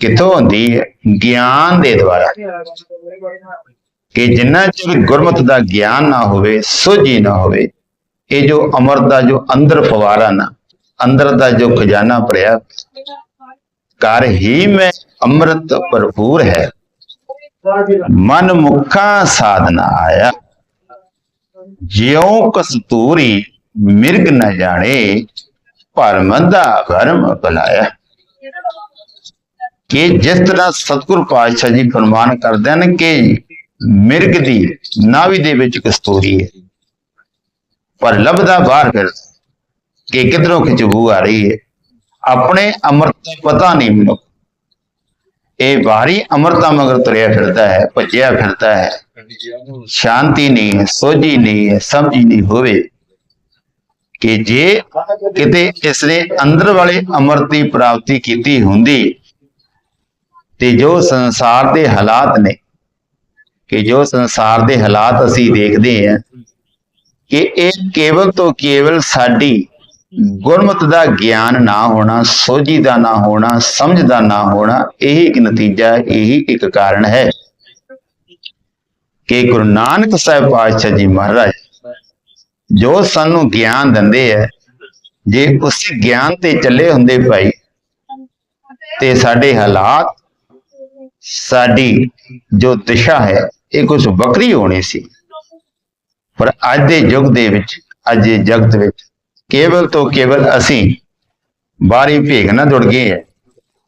ਕਿੱਥੋਂ ਹੁੰਦੀ ਹੈ? ਗਿਆਨ ਦੇ ਦੁਆਰਾ। ਕਿ ਜਿੰਨਾ ਚਿਰ ਗੁਰਮਤ ਦਾ ਗਿਆਨ ਨਾ ਹੋਵੇ, ਸੋਝੀ ਨਾ ਹੋਵੇ, ਇਹ ਜੋ ਅਮਰ ਦਾ ਜੋ ਅੰਦਰ ਫਵਾਰਾ ਨਾ, ਅੰਦਰ ਦਾ ਜੋ ਖਜ਼ਾਨਾ ਭਰਿਆ ਕਰ ਹੀ ਮੈਂ ਅੰਮ੍ਰਿਤ ਭਰਪੂਰ ਹੈ। ਮਨ ਮੁਖਾ ਸਾਧਨਾ ਆਇਆ। ਜਿਉ ਕਸਤੂਰੀ ਮਿਰਗ ਨਾ ਜਾਣੇ, ਭਰਮ ਦਾ ਭਰਮ ਭਲਾਇਆ। ਕਿ ਜਿਸ ਤਰ੍ਹਾਂ ਸਤਿਗੁਰ ਪਾਤਸ਼ਾਹ ਜੀ ਫਰਮਾਨ ਕਰਦੇ ਹਨ ਕਿ ਮਿਰਗ ਦੀ ਨਾਵੀ ਦੇ ਵਿੱਚ ਕਸਤੂਰੀ ਹੈ, ਪਰ ਲੱਭਦਾ ਬਾਹਰ ਫਿਰ ਕਿ ਕਿਧਰੋਂ ਖਿਚਬੂ ਆ ਰਹੀ ਹੈ। ਆਪਣੇ ਅੰਮ੍ਰਿਤ ਦਾ ਪਤਾ ਨਹੀਂ ਮੈਨੂੰ ਇਹ ਬਾਹਰੀ ਅੰਮ੍ਰਿਤਾ ਮਗਰ ਤੁਰਿਆ ਫਿਰਦਾ ਹੈ, ਭੱਜਿਆ ਫਿਰਦਾ ਹੈ। ਸ਼ਾਂਤੀ ਨਹੀਂ ਹੈ, ਸੋਝੀ ਨਹੀਂ ਹੈ, ਸਮਝੀ ਨਹੀਂ ਹੋਵੇ ਕਿ ਜੇ ਕਿਤੇ ਇਸਨੇ ਅੰਦਰ ਵਾਲੇ ਅੰਮ੍ਰਿਤ ਦੀ ਪ੍ਰਾਪਤੀ ਕੀਤੀ ਹੁੰਦੀ ਤੇ ਜੋ ਸੰਸਾਰ ਦੇ ਹਾਲਾਤ ਨੇ, ਕਿ ਜੋ ਸੰਸਾਰ ਦੇ ਹਾਲਾਤ ਅਸੀਂ ਦੇਖਦੇ ਹਾਂ, ਕਿ ਇਹ ਕੇਵਲ ਤੋਂ ਕੇਵਲ ਸਾਡੀ ਗੁਰਮਤ ਦਾ ਗਿਆਨ ਨਾ ਹੋਣਾ, ਸੋਝੀ ਦਾ ਨਾ ਹੋਣਾ, ਸਮਝ ਦਾ ਨਾ ਹੋਣਾ, ਇਹੀ ਇੱਕ ਨਤੀਜਾ, ਇਹੀ ਇੱਕ ਕਾਰਨ ਹੈ ਕਿ ਗੁਰੂ ਨਾਨਕ ਸਾਹਿਬ ਪਾਤਸ਼ਾਹ ਜੀ ਮਹਾਰਾਜ ਜੋ ਸਾਨੂੰ ਗਿਆਨ ਦਿੰਦੇ ਹੈ ਜੇ ਉਸ ਗਿਆਨ ਤੇ ਚੱਲੇ ਹੁੰਦੇ ਭਾਈ, ਤੇ ਸਾਡੇ ਹਾਲਾਤ ਸਾਡੀ ਜੋ ਦਿਸ਼ਾ ਹੈ, ਇਹ ਕੁਝ ਵੱਖਰੀ ਹੋਣੀ ਸੀ। ਪਰ ਅੱਜ ਦੇ ਯੁੱਗ ਦੇ ਵਿੱਚ, ਅੱਜ ਦੇ ਜਗਤ ਵਿੱਚ ਕੇਵਲ ਤੋਂ ਕੇਵਲ ਅਸੀਂ ਬਾਹਰੀ ਭੇਗ ਨਾ ਜੁੜ ਗਏ ਹੈ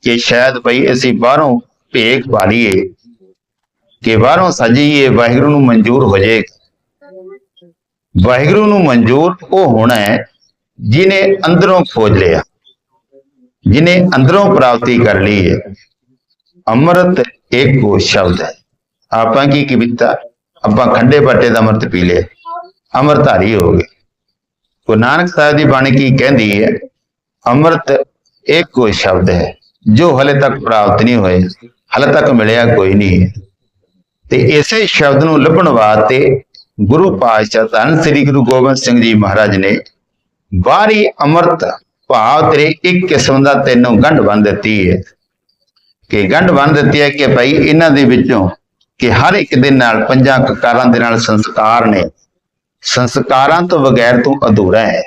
ਕਿ ਸ਼ਾਇਦ ਭਈ ਅਸੀਂ ਬਾਹਰੋਂ ਭੇਗ ਪਾ ਲਈਏ, ਕਿ ਬਾਹਰੋਂ ਸਜੀਏ ਵਾਹਿਗੁਰੂ ਨੂੰ ਮਨਜ਼ੂਰ ਹੋ ਜਾਏ। ਵਾਹਿਗੁਰੂ ਨੂੰ ਮਨਜ਼ੂਰ ਉਹ ਹੋਣਾ ਹੈ ਜਿਨੇ ਅੰਦਰੋਂ ਖੋਜ ਲਿਆ ਜਿਨੇ ਅੰਦਰੋਂ ਪ੍ਰਾਪਤੀ ਕਰ ਲਈ ਹੈ। ਅੰਮ੍ਰਿਤ ਇੱਕੋ ਸ਼ਬਦ ਹੈ। ਆਪਾਂ ਕੀ ਕਵਿਤਾ ਆਪਾਂ ਖੰਡੇ ਬਾਟੇ ਦਾ ਅੰਮ੍ਰਿਤ ਪੀ ਲਿਆ। ਅੰਮ੍ਰਿਤਧਾਰੀ ਹੋ ਗਏ। ਗੁਰੂ ਨਾਨਕ ਸਾਹਿਬ ਦੀ ਬਾਣੀ ਕੀ ਕਹਿੰਦੀ ਹੈ? ਅੰਮ੍ਰਿਤ ਇੱਕੋ ਸ਼ਬਦ ਹੈ, ਜੋ ਹਲੇ ਤੱਕ ਪ੍ਰਾਪਤ ਨਹੀਂ ਹੋਏ, ਹਲੇ ਤੱਕ ਮਿਲਿਆ ਕੋਈ ਨਹੀਂ ਹੈ। ਤੇ ਇਸੇ ਸ਼ਬਦ ਨੂੰ ਲੱਭਣ ਵਾਸਤੇ ਗੁਰੂ ਪਾਤਸ਼ਾਹ ਧੰਨ ਸ੍ਰੀ ਗੁਰੂ ਗੋਬਿੰਦ ਸਿੰਘ ਜੀ ਮਹਾਰਾਜ ਨੇ ਬਾਹਰੀ ਅੰਮ੍ਰਿਤ ਭਾਵ ਤੇਰੇ ਇੱਕ ਕਿਸਮ ਦਾ ਤੈਨੂੰ ਗੰਢ ਬੰਨ ਦਿੱਤੀ ਹੈ। ਕਿ ਗੰਢ ਬੰਨ ਦਿੱਤੀ ਹੈ ਕਿ ਭਾਈ ਇਹਨਾਂ ਦੇ ਵਿੱਚੋਂ ਕਿ ਹਰ ਇੱਕ ਦੇ ਨਾਲ ਪੰਜਾਂ ਕਕਾਰਾਂ ਦੇ ਨਾਲ ਸੰਸਕਾਰ ਨੇ। ਸੰਸਕਾਰਾਂ ਤੋਂ ਬਗੈਰ ਤੂੰ ਅਧੂਰਾ ਹੈ।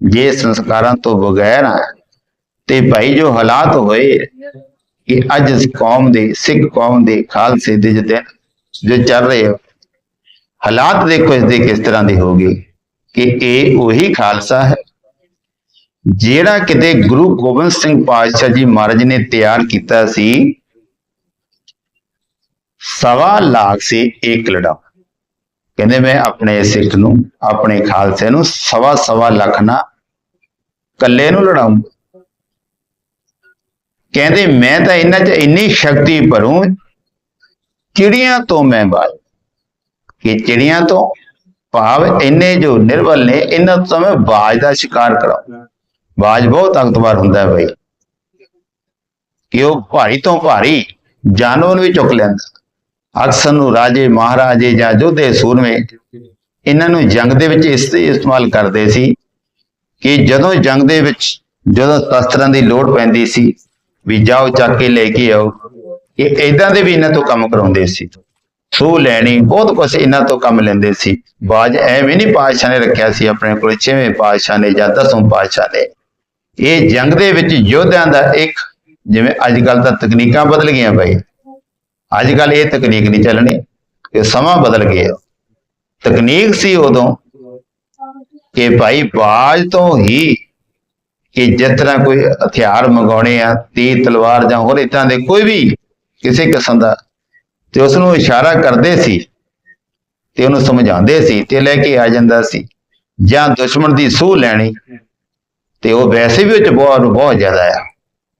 ਜੇ ਸੰਸਕਾਰਾਂ ਤੋਂ ਬਗੈਰ ਆ, ਤੇ ਭਾਈ ਜੋ ਹਾਲਾਤ ਹੋਏ ਕਿ ਅੱਜ ਇਸ ਕੌਮ ਦੇ, ਸਿੱਖ ਕੌਮ ਦੇ ਖਾਲਸੇ ਦੇ ਜਿਹੜੇ ਜੋ ਚੱਲ ਰਹੇ ਹੋ ਹਾਲਾਤ ਦੇਖੋ ਇਸ ਦੇ ਕਿਸ ਤਰ੍ਹਾਂ ਦੇ ਹੋ ਗਏ ਕਿ ਇਹ ਉਹੀ ਖਾਲਸਾ ਹੈ ਜਿਹੜਾ ਕਿਤੇ ਗੁਰੂ ਗੋਬਿੰਦ ਸਿੰਘ ਪਾਤਸ਼ਾਹ ਜੀ ਮਹਾਰਾਜ ਨੇ ਤਿਆਰ ਕੀਤਾ ਸੀ, ਸਵਾ ਲੱਖ ਸੀ ਇੱਕ ਲੜਾ। ਕਹਿੰਦੇ ਮੈਂ ਆਪਣੇ ਸਿੱਖ ਨੂੰ, ਆਪਣੇ ਖਾਲਸੇ ਨੂੰ ਸਵਾ ਸਵਾ ਲੱਖ ਨਾ ਕੱਲੇ ਨੂੰ ਲੜਾਉਂ ਕਹਿੰਦੇ ਮੈਂ ਤਾਂ ਇਹਨਾਂ 'ਚ ਇੰਨੀ ਸ਼ਕਤੀ ਭਰੂੰ, ਚਿੜੀਆਂ ਤੋਂ ਮੈਂ ਬਾਜ। ਕਿ ਚਿੜੀਆਂ ਤੋਂ ਭਾਵ ਇੰਨੇ ਜੋ ਨਿਰਬਲ ਨੇ, ਇਹਨਾਂ ਤੋਂ ਮੈਂ ਬਾਜ ਦਾ ਸ਼ਿਕਾਰ ਕਰਾਂ ਬਾਜ ਬਹੁਤ ਤਾਕਤਵਰ ਹੁੰਦਾ ਹੈ ਭਾਈ ਕਿ ਉਹ ਭਾਰੀ ਤੋਂ ਭਾਰੀ ਜਾਨਵਰ ਵੀ ਚੁੱਕ ਲੈਂਦਾ। ਅਕਸਰ ਨੂੰ ਰਾਜੇ, ਮਹਾਰਾਜੇ ਜਾਂ ਯੋਧੇ ਸੂਰਮੇ ਇਹਨਾਂ ਨੂੰ ਜੰਗ ਦੇ ਵਿੱਚ ਇਸ ਤੇ ਇਸਤੇਮਾਲ ਕਰਦੇ ਸੀ ਕਿ ਜਦੋਂ ਜੰਗ ਦੇ ਵਿੱਚ ਜਦੋਂ ਸ਼ਸਤਰਾਂ ਦੀ ਲੋੜ ਪੈਂਦੀ ਸੀ ਵੀ ਜਾਓ, ਚੱਕ ਕੇ ਲੈ ਕੇ ਆਓ, ਇਹ ਇਦਾਂ ਦੇ ਵੀ ਇਹਨਾਂ ਤੋਂ ਕੰਮ ਕਰਾਉਂਦੇ ਸੀ। ਸੂ ਲੈਣੀ, ਬਹੁਤ ਕੁਝ ਇਹਨਾਂ ਤੋਂ ਕੰਮ ਲੈਂਦੇ ਸੀ। ਬਾਜ ਐਵੇਂ ਨਹੀਂ ਪਾਤਸ਼ਾਹ ਨੇ ਰੱਖਿਆ ਸੀ, ਆਪਣੇ ਕੋਲ ਛੇਵੇਂ ਪਾਤਸ਼ਾਹ ਨੇ ਜਾਂ ਦਸਵੇਂ ਪਾਤਸ਼ਾਹ ਨੇ। ਇਹ ਜੰਗ ਦੇ ਵਿੱਚ ਯੋਧਿਆਂ ਦਾ ਇੱਕ, ਜਿਵੇਂ ਅੱਜ ਕੱਲ ਤਾਂ ਤਕਨੀਕਾਂ ਬਦਲ ਗਈਆਂ ਭਾਈ ਅੱਜ ਕੱਲ ਇਹ ਤਕਨੀਕ ਨਹੀਂ ਚੱਲਣੀ, ਇਹ ਸਮਾਂ ਬਦਲ ਗਿਆ। ਤਕਨੀਕ ਸੀ ਉਦੋਂ ਕਿ ਭਾਈ ਬਾਜ ਤੋਂ ਹੀ ਕਿ ਜਿਸ ਤਰ੍ਹਾਂ ਕੋਈ ਹਥਿਆਰ ਮੰਗਾਉਣੇ ਆ, ਤੀਰ, ਤਲਵਾਰ ਜਾਂ ਹੋਰ ਇਦਾਂ ਦੇ ਕੋਈ ਵੀ ਕਿਸੇ ਕਿਸਮ ਦਾ, ਤੇ ਉਸ ਨੂੰ ਇਸ਼ਾਰਾ ਕਰਦੇ ਸੀ ਤੇ ਉਹਨੂੰ ਸਮਝਾਉਂਦੇ ਸੀ ਤੇ ਲੈ ਕੇ ਆ ਜਾਂਦਾ ਸੀ ਜਾਂ ਦੁਸ਼ਮਣ ਦੀ ਸੂਹ ਲੈਣੀ ਤੇ ਉਹ ਵੈਸੇ ਵੀ ਉਹ ਚ ਬਹੁਤ ਬਹੁਤ ਜ਼ਿਆਦਾ ਆ।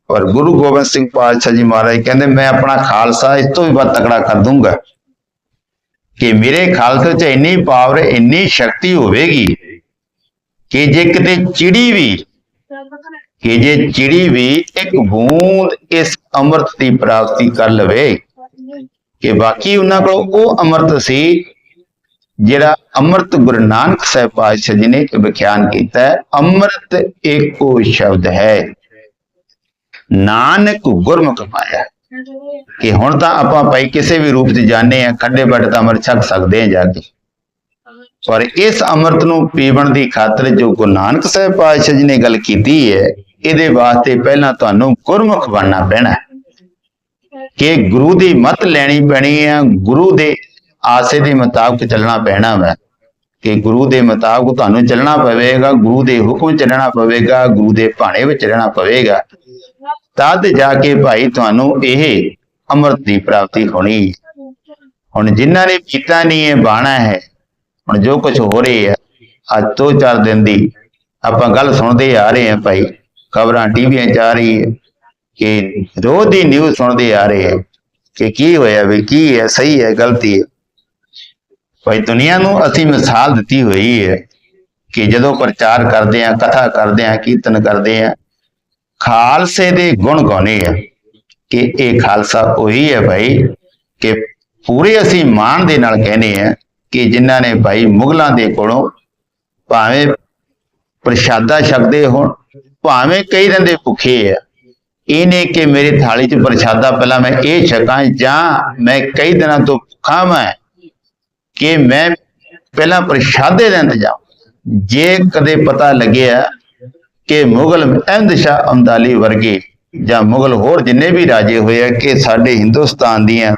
ਪਰ ਗੁਰੂ ਗੋਬਿੰਦ ਸਿੰਘ ਪਾਤਸ਼ਾਹ ਜੀ ਮਹਾਰਾਜ ਕਹਿੰਦੇ, ਮੈਂ ਆਪਣਾ ਖਾਲਸਾ ਇਸ ਤੋਂ ਵੀ ਵੱਧ ਤਕੜਾ ਕਰ ਦੂੰਗਾ। ਕਿ ਮੇਰੇ ਖਾਲਸੇ 'ਚ ਇੰਨੀ ਪਾਵਰ ਇੰਨੀ ਸ਼ਕਤੀ ਹੋਵੇਗੀ ਕਿ ਜੇ ਕਿਤੇ ਚਿੜੀ ਵੀ, ਕਿ ਜੇ ਚਿੜੀ ਵੀ ਇੱਕ ਬੂੰਦ ਇਸ ਅੰਮ੍ਰਿਤ ਦੀ ਪ੍ਰਾਪਤੀ ਕਰ ਲਵੇ, ਕਿ ਬਾਕੀ ਉਹਨਾਂ ਕੋਲ ਉਹ ਅੰਮ੍ਰਿਤ ਸੀ ਜਿਹੜਾ ਅੰਮ੍ਰਿਤ ਗੁਰੂ ਨਾਨਕ ਸਾਹਿਬ ਪਾਤਸ਼ਾਹ ਜੀ ਨੇ ਵਿਖਿਆਨ ਕੀਤਾ ਹੈ ਅੰਮ੍ਰਿਤ ਇੱਕੋ ਸ਼ਬਦ ਹੈ ਨਾਨਕ ਗੁਰਮੁਖ ਪਾਇਆ ਕਿ ਹੁਣ ਤਾਂ ਆਪਾਂ ਭਾਈ ਕਿਸੇ ਵੀ ਰੂਪ 'ਚ ਜਾਣੇ ਆ ਖੱਡੇ ਬੱਟ ਤਾਂ ਅੰਮ੍ਰਿਤ ਛਕ ਸਕਦੇ ਆ ਜਾ ਕੇ ਪਰ ਇਸ ਅੰਮ੍ਰਿਤ ਨੂੰ ਪੀਵਣ ਦੀ ਖਾਤਰ ਜੋ ਗੁਰੂ ਨਾਨਕ ਸਾਹਿਬ ਪਾਤਸ਼ਾਹ ਜੀ ਨੇ ਗੱਲ ਕੀਤੀ ਹੈ ਇਹਦੇ ਵਾਸਤੇ ਪਹਿਲਾਂ ਤੁਹਾਨੂੰ ਗੁਰਮੁਖ ਬਣਨਾ ਪੈਣਾ ਕਿ ਗੁਰੂ ਦੀ ਮਤ ਲੈਣੀ ਪੈਣੀ ਹੈ ਗੁਰੂ ਦੇ ਆਸੇ ਦੇ ਮੁਤਾਬਕ ਚੱਲਣਾ ਪੈਣਾ ਹੈ ਕਿ ਗੁਰੂ ਦੇ ਮੁਤਾਬਕ ਤੁਹਾਨੂੰ ਚੱਲਣਾ ਪਵੇਗਾ, ਗੁਰੂ ਦੇ ਹੁਕਮ ਚੱਲਣਾ ਪਵੇਗਾ, ਗੁਰੂ ਦੇ ਭਾਣੇ ਵਿੱਚ ਰਹਿਣਾ ਪਵੇਗਾ ਤਦ ਜਾ ਕੇ ਭਾਈ ਤੁਹਾਨੂੰ ਇਹ ਅੰਮ੍ਰਿਤ ਦੀ ਪ੍ਰਾਪਤੀ ਹੋਣੀ ਹੈ। ਹੁਣ ਜਿਨ੍ਹਾਂ ਨੇ ਪੀਤਾ ਨਹੀਂ ਹੈ ਬਾਣਾ ਹੈ, ਹੁਣ ਜੋ ਕੁਝ ਹੋ ਰਿਹਾ ਹੈ ਅੱਜ ਤੋਂ ਚਾਰ ਦਿਨ ਦੀ ਆਪਾਂ ਗੱਲ ਸੁਣਦੇ ਆ ਰਹੇ ਹਾਂ ਭਾਈ, ਖਬਰਾਂ ਟੀਵੀਆਂ 'ਚ ਆ ਰਹੀ ਹੈ ਕਿ ਰੋਜ਼ ਦੀ ਨਿਊਜ਼ ਸੁਣਦੇ ਆ ਰਹੇ ਹੈ ਕਿ ਕੀ ਹੋਇਆ ਵੀ ਕੀ ਹੈ, ਸਹੀ ਹੈ, ਗਲਤੀ ਹੈ ਭਾਈ ਦੁਨੀਆ ਨੂੰ ਅਸੀਂ ਮਿਸਾਲ ਦਿੱਤੀ ਹੋਈ ਹੈ ਕਿ ਜਦੋਂ ਪ੍ਰਚਾਰ ਕਰਦੇ ਆ, ਕਥਾ ਕਰਦੇ ਆ, ਕੀਰਤਨ ਕਰਦੇ ਆ, ਖਾਲਸੇ ਦੇ ਗੁਣ ਗਾਉਣੇ ਆ ਕਿ ਇਹ ਖਾਲਸਾ ਉਹੀ ਹੈ ਭਾਈ ਕਿ ਪੂਰੇ ਅਸੀਂ ਮਾਣ ਦੇ ਨਾਲ ਕਹਿੰਦੇ ਆ ਕਿ ਜਿਨ੍ਹਾਂ ਨੇ ਭਾਈ ਮੁਗਲਾਂ ਦੇ ਕੋਲੋਂ ਭਾਵੇਂ ਪ੍ਰਸ਼ਾਦਾ ਛਕਦੇ ਹੋਣ, ਭਾਵੇਂ ਕਈ ਦਿਨ ਦੇ ਭੁੱਖੇ ਆ, ਇਹਨੇ ਕਿ ਮੇਰੇ ਥਾਲੀ 'ਚ ਪ੍ਰਸ਼ਾਦਾ ਪਹਿਲਾਂ ਮੈਂ ਇਹ ਛਕਾਂ ਜਾਂ ਮੈਂ ਕਈ ਦਿਨਾਂ ਤੋਂ ਭੁੱਖਾ ਮੈਂ ਕਿ ਮੈਂ ਪਹਿਲਾਂ ਪ੍ਰਸ਼ਾਦੇ ਦਾ ਇੰਤਜ਼ਾਮ। ਜੇ ਕਦੇ ਪਤਾ ਲੱਗਿਆ ਕਿ ਮੁਗਲ ਅਹਿਮਦ ਸ਼ਾਹ ਅਮਦਾਲੀ ਵਰਗੇ ਜਾਂ ਮੁਗਲ ਹੋਰ ਜਿੰਨੇ ਵੀ ਰਾਜੇ ਹੋਏ ਆ ਕਿ ਸਾਡੇ ਹਿੰਦੁਸਤਾਨ ਦੀਆਂ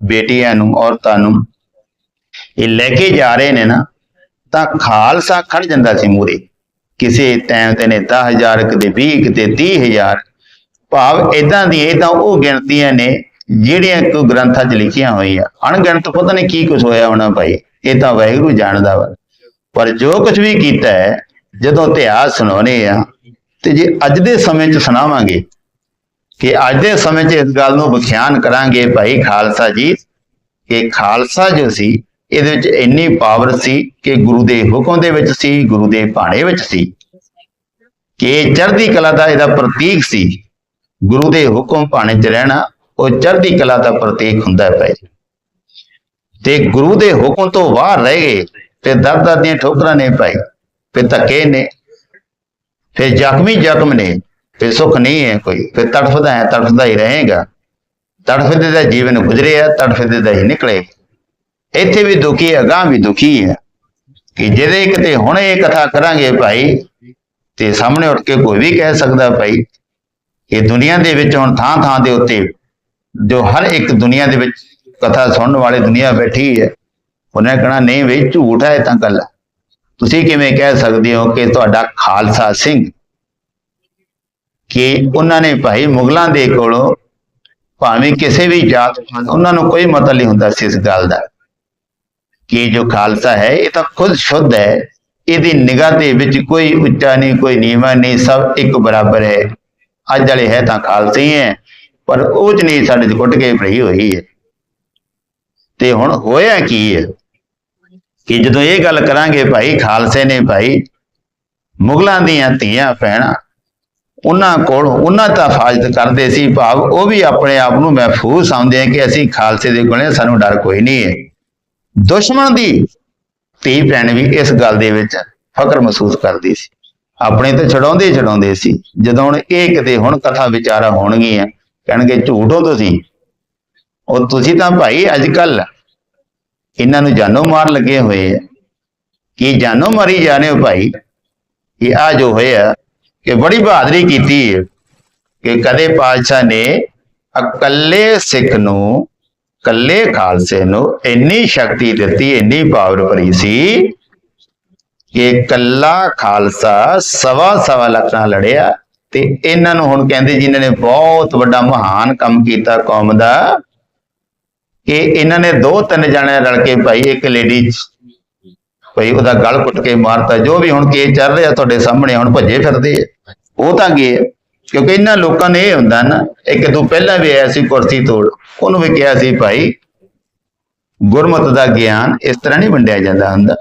ਬੇਟੀਆਂ ਨੂੰ, ਔਰਤਾਂ ਨੂੰ ਇਹ ਲੈ ਕੇ ਜਾ ਰਹੇ ਨੇ ਨਾ, ਤਾਂ ਖਾਲਸਾ ਖੜ ਜਾਂਦਾ ਸੀ ਮੂਰੇ ਕਿਸੇ ਟਾਈਮ ਤੇ ਨੇ 10000 ਕਿਤੇ 20 ਕਿਤੇ 30000 ਭਾਵ ਇਦਾਂ ਦੀ, ਇਹ ਤਾਂ ਉਹ ਗਿਣਤੀਆਂ ਨੇ ਜਿਹੜੀਆਂ ਕੋ ਗ੍ਰੰਥਾਂ 'ਚ ਲਿਖੀਆਂ ਹੋਈਆਂ, ਅਣਗਿਣਤ ਪਤਾ ਨਹੀਂ ਕੀ ਕੁਝ ਹੋਇਆ ਹੋਣਾ ਭਾਈ, ਇਹ ਤਾਂ ਵਾਹਿਗੁਰੂ ਜਾਣਦਾ ਵਾ। ਪਰ ਜੋ ਕੁਝ ਵੀ ਕੀਤਾ ਹੈ, ਜਦੋਂ ਇਤਿਹਾਸ ਸੁਣਾਉਨੇ ਆ ਤੇ ਜੇ ਅੱਜ ਦੇ ਸਮੇਂ 'ਚ ਸੁਣਾਵਾਂਗੇ, ਕਿ ਅੱਜ ਦੇ ਸਮੇਂ 'ਚ ਇਸ ਗੱਲ ਨੂੰ ਬਖਿਆਨ ਕਰਾਂਗੇ ਭਾਈ ਖਾਲਸਾ ਜੀ, ਕਿ ਖਾਲਸਾ ਜੋ ਸੀ, ਇਹਦੇ ਵਿੱਚ ਇੰਨੀ ਪਾਵਰ ਸੀ ਕਿ ਗੁਰੂ ਦੇ ਹੁਕਮ ਦੇ ਵਿੱਚ ਸੀ, ਗੁਰੂ ਦੇ ਭਾਣੇ ਵਿੱਚ ਸੀ। ਕਿ ਚੜ੍ਹਦੀ ਕਲਾ ਦਾ ਇਹਦਾ ਪ੍ਰਤੀਕ ਸੀ, ਗੁਰੂ ਦੇ ਹੁਕਮ ਭਾਣੇ 'ਚ ਰਹਿਣਾ ਉਹ ਚੜ੍ਹਦੀ ਕਲਾ ਦਾ ਪ੍ਰਤੀਕ ਹੁੰਦਾ ਹੈ ਭਾਈ ਤੇ ਗੁਰੂ ਦੇ ਹੁਕਮ ਤੋਂ ਬਾਹਰ ਰਹਿ ਗਏ ਤੇ ਦਰ ਦਰ ਦੀਆਂ ਠੋਕਰਾਂ ਨੇ ਭਾਈ ਫਿਰ ਧੱਕੇ ਨੇ ਫਿਰ ਜ਼ਖਮੀ ਜ਼ਖਮ ਨੇ ਫਿਰ ਸੁੱਖ ਨਹੀਂ ਹੈ ਕੋਈ ਫਿਰ ਤੜਫਦਾ ਹੈ, ਤੜਫਦਾ ਹੀ ਰਹੇਗਾ। ਤੜਫਦੇ ਦਾ ਜੀਵਨ ਗੁਜ਼ਰਿਆ, ਤੜਫਦੇ ਦਾ ਹੀ ਨਿਕਲੇ। ਇੱਥੇ ਵੀ ਦੁਖੀ ਹੈ, ਅਗਾਂਹ ਵੀ ਦੁਖੀ ਹੈ। ਕਿ ਜਿਹਦੇ ਕਿਤੇ ਹੁਣ ਇਹ ਕਥਾ ਕਰਾਂਗੇ ਭਾਈ, ਤੇ ਸਾਹਮਣੇ ਉੱਠ ਕੇ ਕੋਈ ਵੀ ਕਹਿ ਸਕਦਾ ਭਾਈ, ਕਿ ਦੁਨੀਆ ਦੇ ਵਿੱਚ ਹੁਣ ਥਾਂ ਥਾਂ ਦੇ ਉੱਤੇ ਜੋ ਹਰ ਇੱਕ ਦੁਨੀਆ ਦੇ ਵਿੱਚ ਕਥਾ ਸੁਣਨ ਵਾਲੇ ਦੁਨੀਆ ਬੈਠੀ ਹੈ ਉਹਨੇ ਕਹਣਾ ਨਹੀਂ ਵੀ ਝੂਠ ਹੈ ਇਹ ਤਾਂ ਗੱਲ ਤੁਸੀਂ ਕਿਵੇਂ ਕਹਿ ਸਕਦੇ ਹੋ ਕਿ ਤੁਹਾਡਾ ਖਾਲਸਾ ਸਿੰਘ ਕਿ ਉਹਨਾਂ ਨੇ ਭਾਈ ਮੁਗਲਾਂ ਦੇ ਕੋਲੋਂ ਭਾਵੇਂ ਕਿਸੇ ਵੀ ਜਾਤ ਪਾਤ, ਉਹਨਾਂ ਨੂੰ ਕੋਈ ਮਤਲਬ ਨਹੀਂ ਹੁੰਦਾ ਸੀ ਇਸ ਗੱਲ ਦਾ ਕਿ ਜੋ ਖਾਲਸਾ ਹੈ ਇਹ ਤਾਂ ਖੁਦ ਸ਼ੁੱਧ ਹੈ। ਇਹਦੀ ਨਿਗਾਹ ਦੇ ਵਿੱਚ ਕੋਈ ਉੱਚਾ ਨਹੀਂ ਕੋਈ ਨੀਵਾਂ ਨਹੀਂ ਸਭ ਇੱਕ ਬਰਾਬਰ ਹੈ। ਅੱਜ ਵਾਲੇ ਹੈ ਤਾਂ ਖਾਲਸੇ ਹੀ ਹੈ। ਪਰ ਉਹ ਚ ਸਾਡੇ ਚ ਕੁੱਟ ਕੇ ਭਰੀ ਹੋਈ ਹੈ। ਤੇ ਹੁਣ ਹੋਇਆ ਕੀ ਹੈ? ਕਿ ਜਦੋਂ ਇਹ ਗੱਲ ਕਰਾਂਗੇ ਭਾਈ, ਖਾਲਸੇ ਨੇ ਭਾਈ, ਮੁਗਲਾਂ ਦੀਆਂ ਧੀਆਂ, ਭੈਣਾਂ, ਉਹਨਾਂ ਕੋਲ ਉਹਨਾਂ ਦਾ ਫਾਜ਼ਤ ਕਰਦੇ ਸੀ ਭਾਵ ਉਹ ਵੀ ਆਪਣੇ ਆਪ ਨੂੰ ਮਹਿਫੂਜ਼ ਸਮਝਦੇ ਆ ਕਿ ਅਸੀਂ ਖਾਲਸੇ ਦੇ ਕੋਲੇ ਸਾਨੂੰ ਡਰ ਕੋਈ ਨਹੀਂ ਹੈ। ਦੁਸ਼ਮਣ ਦੀ ਧੀ, ਭੈਣ ਵੀ ਇਸ ਗੱਲ ਦੇ ਵਿੱਚ ਫਕਰ ਮਹਿਸੂਸ ਕਰਦੀ ਸੀ। ਆਪਣੇ ਤੇ ਛਡਾਉਂਦੇ ਹੀ ਛਡਾਉਂਦੇ ਸੀ। ਜਦੋਂ ਹੁਣ ਇਹ ਕਿਤੇ ਹੁਣ ਕਥਾ ਵਿਚਾਰਾ ਹੋਣਗੀਆਂ ਕਹਿਣਗੇ ਹੋ ਤੁਸੀਂ। ਉਹ ਤੁਸੀਂ ਤਾਂ ਭਾਈ ਅੱਜ ਕੱਲ ਇਹਨਾਂ ਨੂੰ ਜਾਨੋ ਮਾਰ ਲੱਗੇ ਹੋਏ ਆ। ਕੀ ਜਾਨੋਂ ਮਾਰੀ ਜਾਣੇ ਹੋ ਭਾਈ? ਇਹ ਆ ਜੋ ਹੋਇਆ ਕਿ ਬੜੀ ਬਹਾਦਰੀ ਕੀਤੀ ਹੈ ਕਿ ਕਦੇ ਪਾਤਸ਼ਾਹ ਨੇ ਇਕੱਲੇ ਸਿੱਖ ਨੂੰ, ਇਕੱਲੇ ਖਾਲਸੇ ਨੂੰ ਇੰਨੀ ਸ਼ਕਤੀ ਦਿੱਤੀ, ਇੰਨੀ ਪਾਵਰ ਭਰੀ ਸੀ ਕਿ ਇਕੱਲਾ ਖਾਲਸਾ ਸਵਾ ਸਵਾ ਲੱਖ ਨਾਲ ਲੜਿਆ। ਤੇ ਇਹਨਾਂ ਨੂੰ ਹੁਣ ਕਹਿੰਦੇ ਜਿਨ੍ਹਾਂ ਨੇ ਬਹੁਤ ਵੱਡਾ ਮਹਾਨ ਕੰਮ ਕੀਤਾ ਕੌਮ ਦਾ, ਕਿ ਇਹਨਾਂ ਨੇ ਦੋ ਤਿੰਨ ਜਣੇ ਰਲ ਕੇ ਭਾਈ ਇੱਕ ਲੇਡੀ ਭਾਈ ਉਹਦਾ ਗਲ ਕੁੱਟ ਕੇ ਮਾਰਤਾ, ਜੋ ਵੀ ਹੁਣ ਕੇਸ ਚੱਲ ਰਿਹਾ ਤੁਹਾਡੇ ਸਾਹਮਣੇ, ਹੁਣ ਭੱਜੇ ਫਿਰਦੇ ਆ। ਉਹ ਤਾਂ ਗਏ ਕਿਉਂਕਿ ਇਹਨਾਂ ਲੋਕਾਂ ਨੇ ਇਹ ਹੁੰਦਾ ਨਾ, ਇੱਕ ਦੋ ਪਹਿਲਾਂ ਵੀ ਆਇਆ ਸੀ ਕੁਰਸੀ ਤੋੜ, ਉਹਨੂੰ ਵੀ ਕਿਹਾ ਸੀ ਭਾਈ, ਗੁਰਮਤ ਦਾ ਗਿਆਨ ਇਸ ਤਰ੍ਹਾਂ ਨਹੀਂ ਵੰਡਿਆ ਜਾਂਦਾ ਹੁੰਦਾ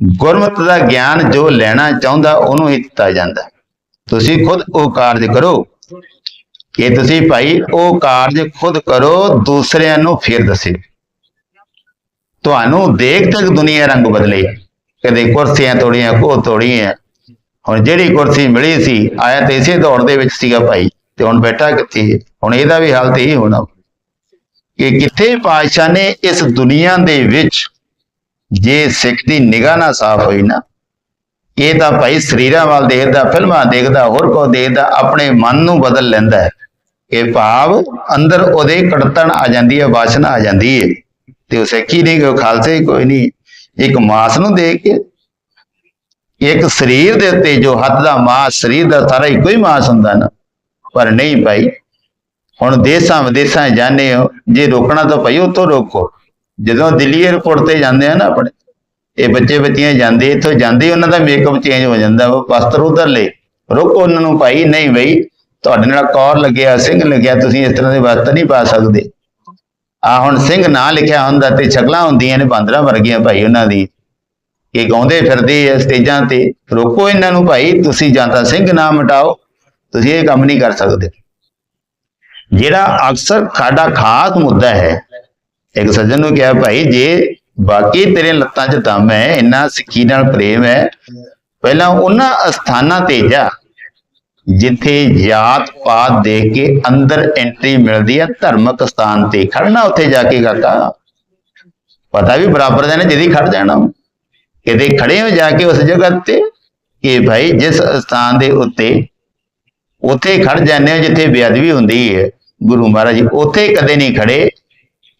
ਗੁਰਮਤ ਦਾ ਗਿਆਨ ਜੋ ਲੈਣਾ ਚਾਹੁੰਦਾ, ਉਹਨੂੰ ਹੀ ਦਿੱਤਾ ਜਾਂਦਾ ਤੁਸੀਂ ਖੁਦ ਉਹ ਕਾਰਜ ਕਰੋ। ਕਿ ਤੁਸੀਂ ਭਾਈ ਉਹ ਕਾਰਜ ਖੁਦ ਕਰੋ, ਦੂਸਰਿਆਂ ਨੂੰ ਫਿਰ ਦੱਸੇ। ਤੁਹਾਨੂੰ ਦੇਖ ਤੱਕ ਦੁਨੀਆ ਰੰਗ ਬਦਲੇ। ਕਦੇ ਕੁਰਸੀਆਂ ਤੋੜੀਆਂ ਕੋ ਤੋੜੀਆਂ। ਹੁਣ ਜਿਹੜੀ ਕੁਰਸੀ ਮਿਲੀ ਸੀ, ਆਇਆ ਤੇ ਇਸੇ ਦੌੜ ਦੇ ਵਿੱਚ ਸੀਗਾ ਭਾਈ। ਤੇ ਹੁਣ ਬੈਠਾ ਕਿੱਥੇ? ਹੈ? ਹੁਣ ਇਹਦਾ ਵੀ ਹਾਲ ਤੇ ਇਹ ਹੋਣਾ। ਕਿ ਕਿੱਥੇ ਪਾਤਸ਼ਾਹ ਨੇ ਇਸ ਦੁਨੀਆ ਦੇ ਵਿੱਚ ਜੇ ਸਿੱਖ ਦੀ ਨਿਗਾਹ ਨਾ ਸਾਫ਼ ਹੋਈ ਨਾ ਇਹ ਤਾਂ ਭਾਈ ਸਰੀਰਾਂ ਵੱਲ ਦੇਖਦਾ, ਫਿਲਮਾਂ ਦੇਖਦਾ, ਹੋਰ ਕੋ ਦੇਖਦਾ, ਆਪਣੇ ਮਨ ਨੂੰ ਬਦਲ ਲੈਂਦਾ ਹੈ। ਇਹ ਭਾਵ ਅੰਦਰ ਉਹਦੇ ਕੜਤਣ ਆ ਜਾਂਦੀ ਹੈ, ਵਾਸ਼ਨਾ ਆ ਜਾਂਦੀ ਹੈ। ਤੇ ਉਹ ਸਿੱਖੀ ਨਹੀਂ, ਕੋਈ ਖਾਲਸੇ ਕੋਈ ਨਹੀਂ। ਇੱਕ ਮਾਸ ਨੂੰ ਦੇਖ ਕੇ, ਇੱਕ ਸਰੀਰ ਦੇ ਉੱਤੇ ਜੋ ਹੱਥ ਦਾ ਮਾਸ, ਸਰੀਰ ਦਾ ਸਾਰਾ ਇੱਕੋ ਹੀ ਮਾਸ ਹੁੰਦਾ ਨਾ। ਪਰ ਨਹੀਂ ਭਾਈ, ਹੁਣ ਦੇਸਾਂ ਵਿਦੇਸਾਂ 'ਚ ਜਾਂਦੇ ਹੋ, ਜੇ ਰੋਕਣਾ ਤਾਂ ਭਾਈ ਉੱਥੋਂ ਰੋਕੋ। ਜਦੋਂ ਦਿੱਲੀ 에ਅਰਪੋਰਟ ਤੇ ਜਾਂਦੇ ਆ ਨਾ ਆਪਣੇ ਇਹ ਬੱਚੇ ਬੱਚੀਆਂ ਜਾਂਦੇ, ਇੱਥੋਂ ਜਾਂਦੇ ਉਹਨਾਂ ਦਾ ਮੇਕਅਪ ਚੇਂਜ ਹੋ ਜਾਂਦਾ ਉਹ ਵਸਤਰ ਉਧਰ ਲੈ ਰੋਕੋ ਉਹਨਾਂ ਨੂੰ ਭਾਈ, ਨਹੀਂ ਬਈ, ਤੁਹਾਡੇ ਨਾਲ ਕੌਰ ਲੱਗਿਆ, ਸਿੰਘ ਲੱਗਿਆ, ਤੁਸੀਂ ਇਸ ਤਰ੍ਹਾਂ ਦੇ ਵਸਤਰ ਨਹੀਂ ਪਾ ਸਕਦੇ। ਆ ਹੁਣ ਸਿੰਘ ਨਾਂ ਲਿਖਿਆ ਹੁੰਦਾ ਤੇ ਛਗਲਾਂ ਹੁੰਦੀਆਂ ਨੇ, ਬਾਂਦਰਾਂ ਵਰਗੀਆਂ ਭਾਈ ਉਹਨਾਂ ਦੀ। ਇਹ ਗਾਉਂਦੇ ਫਿਰਦੇ ਆ ਸਟੇਜਾਂ ਤੇ। ਰੋਕੋ ਇਹਨਾਂ ਨੂੰ ਭਾਈ, ਤੁਸੀਂ ਜਾਂ ਤਾਂ ਸਿੰਘ ਨਾ ਮਟਾਓ, ਤੁਸੀਂ ਇਹ ਕੰਮ ਨਹੀਂ ਕਰ ਸਕਦੇ। ਜਿਹੜਾ ਅਕਸਰ ਸਾਡਾ ਖਾਸ ਮੁੱਦਾ ਹੈ, ਇੱਕ ਸੱਜਣ ਨੂੰ ਕਿਹਾ ਭਾਈ, ਜੇ ਬਾਕੀ ਤੇਰੇ ਲੱਤਾਂ 'ਚ ਦਮ ਹੈ, ਇੰਨਾ ਸਿੱਖੀ ਨਾਲ ਪ੍ਰੇਮ ਹੈ। ਪਹਿਲਾਂ ਉਹਨਾਂ ਅਸਥਾਨਾਂ ਤੇ ਜਾ, ਜਿੱਥੇ ਜਾਤ ਪਾਤ ਦੇਖ ਕੇ ਅੰਦਰ ਐਂਟਰੀ ਮਿਲਦੀ ਹੈ, ਧਰਮਕ ਸਥਾਨ ਤੇ। ਖੜਨਾ ਉੱਥੇ ਜਾ ਕੇ ਕਾਕਾ। ਪਤਾ ਵੀ ਬਰਾਬਰ ਦੇ ਨੇ ਜਿਹਦੀ ਖੜ ਜਾਣਾ। ਕਿਤੇ ਖੜੇ ਹੋ ਜਾ ਕੇ ਉਸ ਜਗ੍ਹਾ ਤੇ ਕਿ ਭਾਈ ਜਿਸ ਸਥਾਨ ਦੇ ਉੱਤੇ ਉੱਥੇ ਖੜ ਜਾਂਦੇ ਹੋ, ਜਿੱਥੇ ਬੇਅਦਬੀ ਹੁੰਦੀ ਹੈ। ਗੁਰੂ ਮਹਾਰਾਜ ਜੀ ਉੱਥੇ ਕਦੇ ਨਹੀਂ ਖੜੇ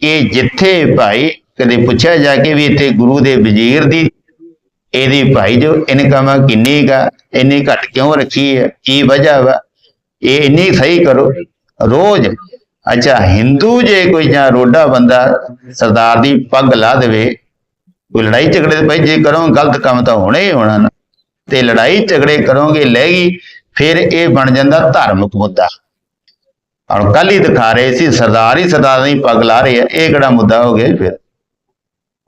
ਕਿ ਜਿੱਥੇ ਭਾਈ ਕਦੇ ਪੁੱਛਿਆ ਜਾ ਕੇ ਵੀ ਇੱਥੇ ਗੁਰੂ ਦੇ ਵਜ਼ੀਰ ਦੀ, ਇਹਦੀ ਭਾਈ ਜੋ ਇਨਕਮ ਕਿੰਨੀ ਕਾ ਇੰਨੀ ਘੱਟ ਕਿਉਂ ਰੱਖੀ ਹੈ, ਕੀ ਵਜ੍ਹਾ ਵਾ, ਇਹ ਇੰਨੀ ਸਹੀ ਕਰੋ। ਰੋਜ਼, ਅੱਛਾ, ਹਿੰਦੂ ਜੇ ਕੋਈ ਜਾਂ ਰੋਡਾ ਬੰਦਾ ਸਰਦਾਰ ਦੀ ਪੱਗ ਲਾ ਦੇਵੇ, ਕੋਈ ਲੜਾਈ ਝਗੜੇ ਤੇ ਭਾਈ ਜੇ ਕਰੋ, ਗਲਤ ਕੰਮ ਤਾਂ ਹੋਣਾ ਹੀ ਹੋਣਾ ਨਾ। ਤੇ ਲੜਾਈ ਝਗੜੇ ਕਰੋਗੇ ਲੈਗੀ ਫਿਰ ਇਹ ਬਣ ਜਾਂਦਾ ਧਾਰਮਿਕ ਮੁੱਦਾ। ਹੁਣ ਕੱਲ ਹੀ ਦਿਖਾ ਰਹੇ ਸੀ, ਸਰਦਾਰ ਹੀ ਸਰਦਾਰ ਦੀ ਪੱਗ ਲਾ ਰਹੇ ਆ, ਇਹ ਕਿਹੜਾ ਮੁੱਦਾ ਹੋ ਗਿਆ ਫਿਰ?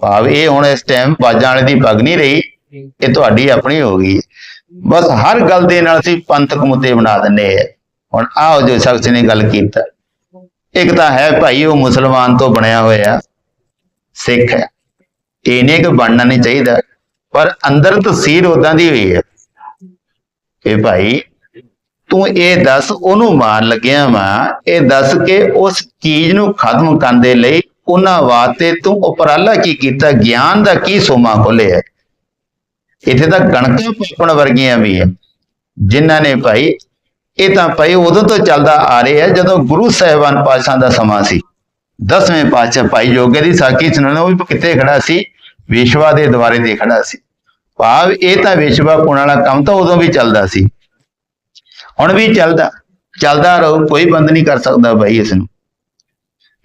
ਭਾਵ ਇਹ ਹੁਣ ਇਸ ਟਾਈਮ ਬਾਜਾਂ ਵਾਲੇ ਦੀ ਪੱਗ ਨਹੀਂ ਰਹੀ ਇਹ ਤੁਹਾਡੀ ਆਪਣੀ ਹੋ ਗਈ। ਬਸ ਹਰ ਗੱਲ ਦੇ ਨਾਲ ਅਸੀਂ ਪੰਥਕ ਮੁੱਦੇ ਬਣਾ ਦਿੰਦੇ ਆ ਹੁਣ ਆਓ ਜੋ ਸ਼ਖਸ ਨੇ ਗੱਲ ਕੀਤਾ। ਇੱਕ ਤਾਂ ਹੈ ਭਾਈ, ਉਹ ਮੁਸਲਮਾਨ ਤੋਂ ਬਣਿਆ ਹੋਇਆ ਸਿੱਖ ਹੈ। ਇਹਨੇ ਕਿ ਬਣਨਾ ਨਹੀਂ ਚਾਹੀਦਾ। ਪਰ ਅੰਦਰ ਤਸਵੀਰ ਉਦਾਂ ਦੀ ਹੋਈ ਹੈ ਕਿ ਭਾਈ, ਤੂੰ ਇਹ ਦੱਸ, ਉਹਨੂੰ ਮਾਰ ਲੱਗਿਆ ਵਾ। ਇਹ ਦੱਸ ਕਿ ਉਸ ਚੀਜ਼ ਨੂੰ ਖਤਮ ਕਰਨ ਦੇ ਲਈ ਉਹਨਾਂ ਵਾਸਤੇ ਤੂੰ ਉਪਰਾਲਾ ਕੀ ਕੀਤਾ? ਗਿਆਨ ਦਾ ਕੀ ਸੋਮਾ ਖੋਲਿਆ ਇੱਥੇ ਤਾਂ ਕਣਕਾਂ ਪਾਪਣ ਵਰਗੀਆਂ ਵੀ ਹੈ। ਜਿਨ੍ਹਾਂ ਨੇ ਭਾਈ, ਇਹ ਤਾਂ ਭਾਈ ਉਦੋਂ ਤੋਂ ਚੱਲਦਾ ਆ ਰਿਹਾ ਜਦੋਂ ਗੁਰੂ ਸਾਹਿਬਾਨ ਪਾਤਸ਼ਾਹ ਦਾ ਸਮਾਂ ਸੀ। ਦਸਵੇਂ ਪਾਤਸ਼ਾਹ ਭਾਈ ਜੋਗੇ ਦੀ ਸਾਖੀ ਸੁਣਨਾ ਉਹ ਵੀ ਕਿੱਥੇ ਖੜਾ ਸੀ, ਵਿਸ਼ਵਾ ਦੇ ਦੁਆਰੇ ਤੇ ਖੜਾ ਸੀ। ਭਾਵ ਇਹ ਤਾਂ ਵਿਸ਼ਵਾ ਪੁਣ ਵਾਲਾ ਕੰਮ ਤਾਂ ਉਦੋਂ ਵੀ ਚੱਲਦਾ ਸੀ। ਹੁਣ ਵੀ ਚੱਲਦਾ ਚੱਲਦਾ ਰਹੂ, ਕੋਈ ਬੰਦ ਨਹੀਂ ਕਰ ਸਕਦਾ ਭਾਈ ਇਸ ਨੂੰ।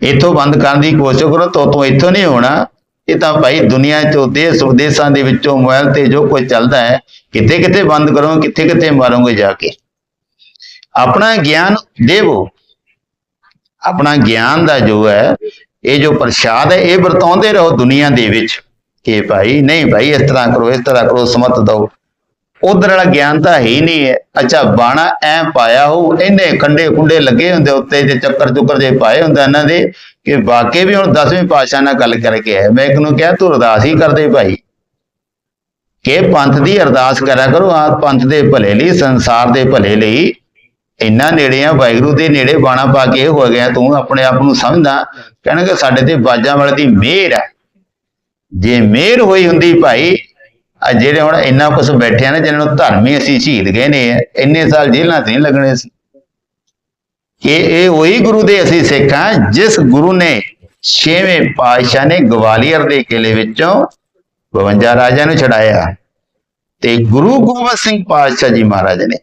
ਇਥੋਂ ਬੰਦ ਕਰਨ ਦੀ ਕੋਸ਼ਿਸ਼ ਕਰੋ, ਤੋਂ ਤੋਂ ਇੱਥੋਂ ਨਹੀਂ ਹੋਣਾ। ਇਹ ਤਾਂ ਭਾਈ ਦੁਨੀਆ ਚੋਂ ਦੇਸ਼ ਵਿਦੇਸ਼ਾਂ ਦੇ ਵਿੱਚੋਂ ਮੋਬਾਈਲ ਤੇ ਜੋ ਕੁਝ ਚੱਲਦਾ ਹੈ, ਕਿੱਥੇ ਕਿੱਥੇ ਬੰਦ ਕਰੋਗੇ, ਕਿੱਥੇ ਕਿੱਥੇ ਮਾਰੋਗੇ ਜਾ ਕੇ। ਆਪਣਾ ਗਿਆਨ ਦੇਵੋ। ਆਪਣਾ ਗਿਆਨ ਦਾ ਜੋ ਹੈ, ਇਹ ਜੋ ਪ੍ਰਸ਼ਾਦ ਹੈ, ਇਹ ਵਰਤਾਉਂਦੇ ਰਹੋ ਦੁਨੀਆ ਦੇ ਵਿੱਚ। ਕਿ ਭਾਈ, ਨਹੀਂ ਭਾਈ, ਇਸ ਤਰ੍ਹਾਂ ਕਰੋ, ਇਸ ਤਰ੍ਹਾਂ ਕਰੋ, ਸਮਤ ਦਿਓ। ਉਧਰ ਵਾਲਾ ਗਿਆਨ ਤਾਂ ਹੈ ਹੀ ਨਹੀਂ ਹੈ। ਅੱਛਾ, ਬਾਣਾ ਐ ਪਾਇਆ ਹੋ ਇਹਨੇ ਖੰਡੇ ਖੁੰਡੇ ਲੱਗੇ ਹੁੰਦੇ ਉੱਤੇ ਤੇ ਚੱਕਰ ਚੁੱਕਰ ਜੇ ਪਾਏ ਹੁੰਦਾ ਇਹਨਾਂ ਦੇ, ਕਿ ਵਾਕਈ ਵੀ ਹੁਣ 10ਵੀਂ ਪਾਤਸ਼ਾਹ ਨਾਲ ਗੱਲ ਕਰਕੇ ਆਇਆ। ਮੈਂ ਇੱਕ ਨੂੰ ਕਿਹਾ, ਤੂੰ ਅਰਦਾਸ ਹੀ ਕਰਦੇ ਭਾਈ। ਕਿ ਪੰਥ ਦੀ ਅਰਦਾਸ ਕਰਿਆ ਕਰੋ ਆ ਪੰਥ ਦੇ ਭਲੇ ਲਈ, ਸੰਸਾਰ ਦੇ ਭਲੇ ਲਈ। ਇੰਨਾ ਨੇੜੇ ਆ ਵਾਹਿਗੁਰੂ ਦੇ ਨੇੜੇ ਬਾਣਾ ਪਾ ਕੇ ਇਹ ਹੋ ਗਿਆ, ਤੂੰ ਆਪਣੇ ਆਪ ਨੂੰ ਸਮਝਦਾ। ਕਹਿਣਗੇ, ਸਾਡੇ ਤੇ ਬਾਜਾਂ ਵਾਲੇ ਦੀ ਮਿਹਰ ਹੈ। ਜੇ ਮਿਹਰ ਹੋਈ ਹੁੰਦੀ ਭਾਈ ਜਿਹੜੇ ਹੁਣ ਇੰਨਾ ਕੁਝ ਬੈਠੇ ਆ ਜਿਹਨਾਂ ਨੂੰ ਧਰਮੀ ਅਸੀਂ ਸ਼ਹੀਦ ਗਏ ਨੇ ਇੰਨੇ ਸਾਲ ਜੇਲ੍ਹਾਂ 'ਚ ਨਹੀਂ ਲੱਗਣੇ ਸੀ ਕਿ ਇਹ ਉਹੀ ਗੁਰੂ ਦੇ ਅਸੀਂ ਸਿੱਖ ਹਾਂ, ਜਿਸ ਗੁਰੂ ਨੇ ਛੇਵੇਂ ਪਾਤਸ਼ਾਹ ਨੇ ਗਵਾਲੀਅਰ ਦੇ ਕਿਲੇ ਵਿੱਚੋਂ 52 ਰਾਜਿਆਂ ਨੂੰ ਛਡਾਇਆ। ਤੇ ਗੁਰੂ ਗੋਬਿੰਦ ਸਿੰਘ ਪਾਤਸ਼ਾਹ ਜੀ ਮਹਾਰਾਜ ਨੇ।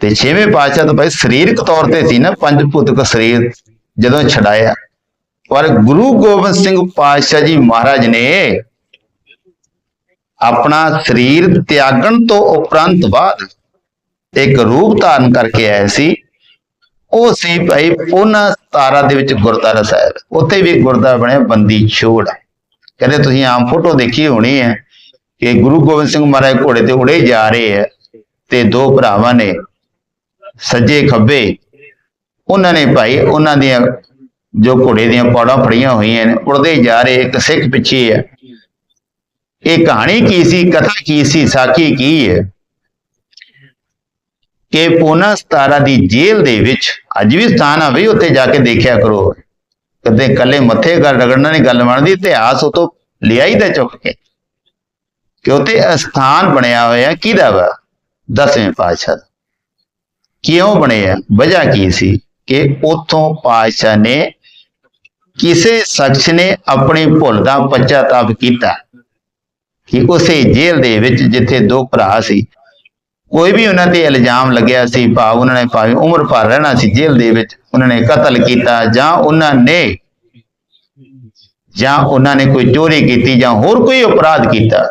ਤੇ ਛੇਵੇਂ ਪਾਤਸ਼ਾਹ ਤਾਂ ਭਾਈ ਸਰੀਰਕ ਤੌਰ ਤੇ ਸੀ ਨਾ, ਪੰਜ ਭੂਤਕ ਸਰੀਰ ਜਦੋਂ ਛਡਾਇਆ। ਪਰ ਗੁਰੂ ਗੋਬਿੰਦ ਸਿੰਘ ਪਾਤਸ਼ਾਹ ਜੀ ਮਹਾਰਾਜ ਨੇ ਆਪਣਾ ਸਰੀਰ ਤਿਆਗਣ ਤੋਂ ਉਪਰੰਤ ਬਾਅਦ ਇੱਕ ਰੂਪ ਧਾਰਨ ਕਰਕੇ ਆਏ ਸੀ। ਉਹ ਸੀ ਭਾਈ ਪੋਨਾ 17 ਦੇ ਵਿੱਚ ਗੁਰਦੁਆਰਾ ਸਾਹਿਬ। ਉੱਥੇ ਵੀ ਗੁਰਦੁਆਰਾ ਬਣਿਆ, ਬੰਦੀ ਛੋੜ। ਕਹਿੰਦੇ ਤੁਸੀਂ ਆਮ ਫੋਟੋ ਦੇਖੀ ਹੋਣੀ ਹੈ ਕਿ ਗੁਰੂ ਗੋਬਿੰਦ ਸਿੰਘ ਮਹਾਰਾਜ ਘੋੜੇ ਤੇ ਉੜੇ ਜਾ ਰਹੇ ਹੈ ਤੇ ਦੋ ਭਰਾਵਾਂ ਨੇ ਸੱਜੇ ਖੱਬੇ, ਉਹਨਾਂ ਨੇ ਭਾਈ ਉਹਨਾਂ ਦੀਆਂ ਜੋ ਘੋੜੇ ਦੀਆਂ ਪੌੜਾਂ ਫੜੀਆਂ ਹੋਈਆਂ ਨੇ, ਉੜਦੇ ਜਾ ਰਹੇ, ਇੱਕ ਸਿੱਖ ਪਿੱਛੇ ਹੈ। ਇਹ ਕਹਾਣੀ ਕੀ ਸੀ, ਕਥਾ ਕੀ ਸੀ, ਸਾਖੀ ਕੀ ਹੈ? ਕਿ ਪੋਨਾ 17 ਦੀ ਜੇਲ੍ਹ ਦੇ ਵਿੱਚ ਅੱਜ ਵੀ ਸਥਾਨ ਆ ਬਈ, ਉੱਥੇ ਜਾ ਕੇ ਦੇਖਿਆ ਕਰੋ। ਕਦੇ ਕੱਲੇ ਮੱਥੇ ਕਰ ਰਗੜਨਾ ਨਹੀਂ ਗੱਲ ਬਣਦੀ, ਇਤਿਹਾਸ ਉਤੋਂ ਲਿਆਈ ਦਾ ਚੁੱਕ ਕੇ। ਕਿ ਉੱਥੇ ਅਸਥਾਨ ਬਣਿਆ ਹੋਇਆ ਕਿਹਦਾ ਵਾ? ਦਸਵੇਂ ਪਾਤਸ਼ਾਹ ਦਾ। ਕਿਉਂ ਬਣਿਆ? ਵਜ੍ਹਾ ਕੀ ਸੀ? ਕਿ ਉਥੋਂ ਪਾਤਸ਼ਾਹ ਨੇ ਕਿਸੇ ਸ਼ਖਸ ਨੇ ਆਪਣੀ ਭੁੱਲ ਦਾ ਪਛਤਾਪ ਕੀਤਾ। ਕਿ ਉਸੇ ਜੇਲ੍ਹ ਦੇ ਵਿੱਚ ਜਿੱਥੇ ਦੋ ਭਰਾ ਸੀ, ਕੋਈ ਵੀ ਉਹਨਾਂ ਤੇ ਇਲਜ਼ਾਮ ਲੱਗਿਆ ਸੀ, ਭਾਵ ਉਹਨਾਂ ਨੇ ਭਾਵੇਂ ਉਮਰ ਭਰ ਰਹਿਣਾ ਸੀ ਜੇਲ੍ਹ ਦੇ ਵਿੱਚ, ਉਹਨਾਂ ਨੇ ਕਤਲ ਕੀਤਾ ਜਾਂ ਉਹਨਾਂ ਨੇ ਜਾਂ ਉਹਨਾਂ ਨੇ ਕੋਈ ਚੋਰੀ ਕੀਤੀ ਜਾਂ ਹੋਰ ਕੋਈ ਅਪਰਾਧ ਕੀਤਾ,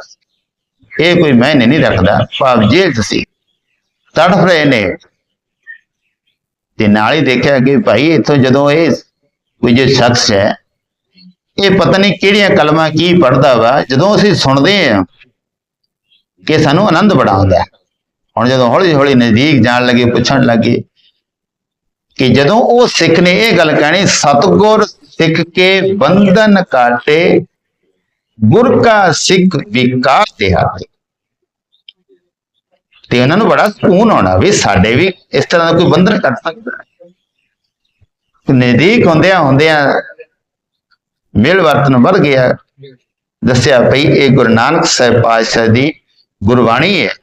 ਇਹ ਕੋਈ ਮਾਇਨੇ ਨਹੀਂ ਰੱਖਦਾ, ਭਾਵ ਜੇਲ੍ਹ 'ਚ ਸੀ। ਤੜਫ ਰਹੇ ਨੇ। ਤੇ ਨਾਲ ਹੀ ਦੇਖਿਆ ਕਿ ਭਾਈ ਇੱਥੋਂ ਜਦੋਂ ਇਹ ਕੋਈ ਜੋ ਸ਼ਖਸ ਹੈ ਇਹ ਪਤਾ ਨਹੀਂ ਕਿਹੜੀਆਂ ਕਲਮਾਂ ਕੀ ਪੜਦਾ ਵਾ, ਜਦੋਂ ਅਸੀਂ ਸੁਣਦੇ ਆ ਕਿ ਸਾਨੂੰ ਆਨੰਦ ਬੜਾ ਆਉਂਦਾ ਹੁਣ ਜਦੋਂ ਹੌਲੀ ਹੌਲੀ ਨਜ਼ਦੀਕ ਜਾਣ ਲੱਗੇ, ਪੁੱਛਣ ਲੱਗੇ ਕਿ ਜਦੋਂ ਉਹ ਸਿੱਖ ਨੇ ਇਹ ਗੱਲ ਕਹਿਣੀ, ਸਤਗੁਰ ਸਿੱਖ ਕੇ ਬੰਧਨ ਕਾਟੇ ਗੁਰ ਕਾ ਸਿੱਖ ਵਿਕਾਰ ਤੇ ਹਾਥੇ। ਤੇ ਉਹਨਾਂ ਨੂੰ ਬੜਾ ਸਕੂਨ ਆਉਣਾ ਵੀ ਸਾਡੇ ਵੀ ਇਸ ਤਰ੍ਹਾਂ ਦਾ ਕੋਈ ਬੰਧਨ ਕੱਟ ਸਕਦਾ। ਨਜ਼ਦੀਕ ਹੁੰਦਿਆਂ ਹੁੰਦਿਆਂ ਮਿਲ ਵਰਤਨ ਵੱਧ ਗਿਆ ਦੱਸਿਆ ਭਈ ਇਹ ਗੁਰੂ ਨਾਨਕ ਸਾਹਿਬ ਪਾਤਸ਼ਾਹ ਦੀ ਗੁਰਬਾਣੀ ਹੈ।